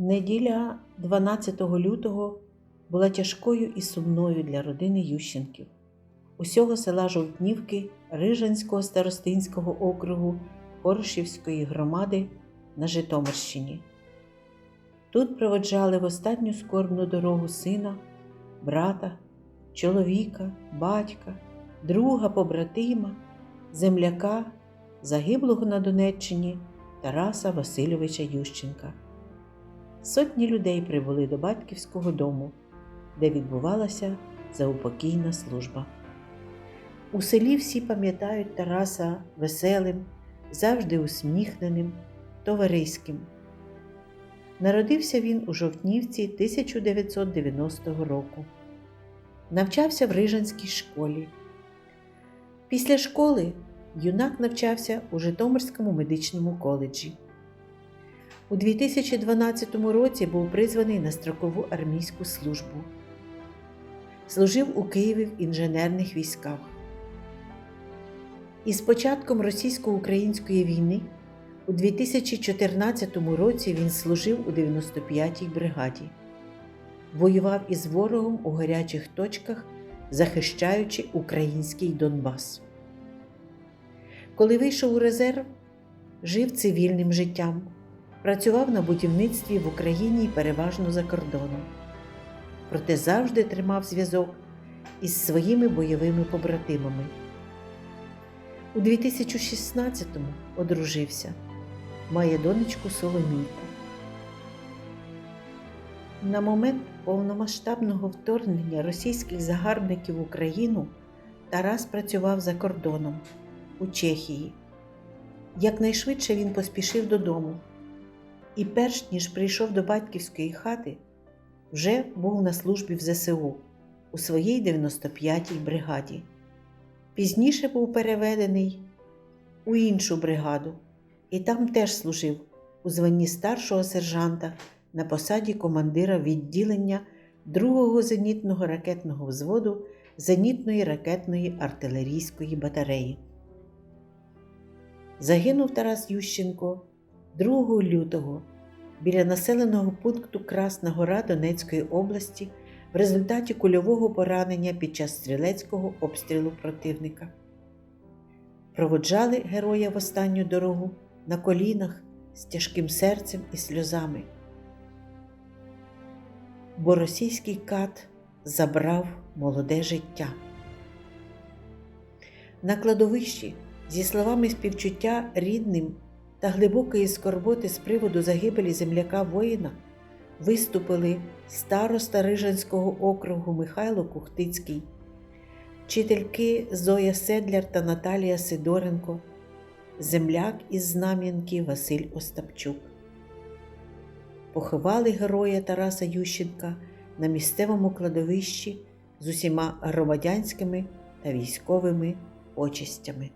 Неділя 12 лютого була тяжкою і сумною для родини Ющенків, усього села Жовтнівки Рижанського старостинського округу Хорошівської громади на Житомирщині. Тут проводжали в останню скорбну дорогу сина, брата, чоловіка, батька, друга, побратима, земляка, загиблого на Донеччині Тараса Васильовича Ющенка. Сотні людей прибули до батьківського дому, де відбувалася заупокійна служба. У селі всі пам'ятають Тараса веселим, завжди усміхненим, товариським. Народився він у Жовтнівці 1990 року. Навчався в Рижанській школі. Після школи юнак навчався у Житомирському медичному коледжі. У 2012 році був призваний на строкову армійську службу. Служив у Києві в інженерних військах. Із початком російсько-української війни у 2014 році він служив у 95-й бригаді. Воював із ворогом у гарячих точках, захищаючи український Донбас. Коли вийшов у резерв, жив цивільним життям, працював на будівництві в Україні переважно за кордоном. Проте завжди тримав зв'язок із своїми бойовими побратимами. У 2016-му одружився, має донечку Соломійку. На момент повномасштабного вторгнення російських загарбників в Україну Тарас працював за кордоном у Чехії. Якнайшвидше він поспішив додому і, перш ніж прийшов до батьківської хати, вже був на службі в ЗСУ у своїй 95-й бригаді. Пізніше був переведений у іншу бригаду і там теж служив у званні старшого сержанта на посаді командира відділення 2-го зенітного ракетного взводу зенітної ракетної артилерійської батареї. Загинув Тарас Ющенко 2 лютого біля населеного пункту Красна Гора Донецької області в результаті кульового поранення під час стрілецького обстрілу противника. Проводжали героя в останню дорогу на колінах з тяжким серцем і сльозами. Бо російський кат забрав молоде життя. На кладовищі зі словами співчуття рідним та глибокої скорботи з приводу загибелі земляка воїна виступили староста Рижанського округу Михайло Кухтицький, вчительки Зоя Седляр та Наталія Сидоренко, земляк із Знам'янки Василь Остапчук. Поховали героя Тараса Ющенка на місцевому кладовищі з усіма громадянськими та військовими почестями.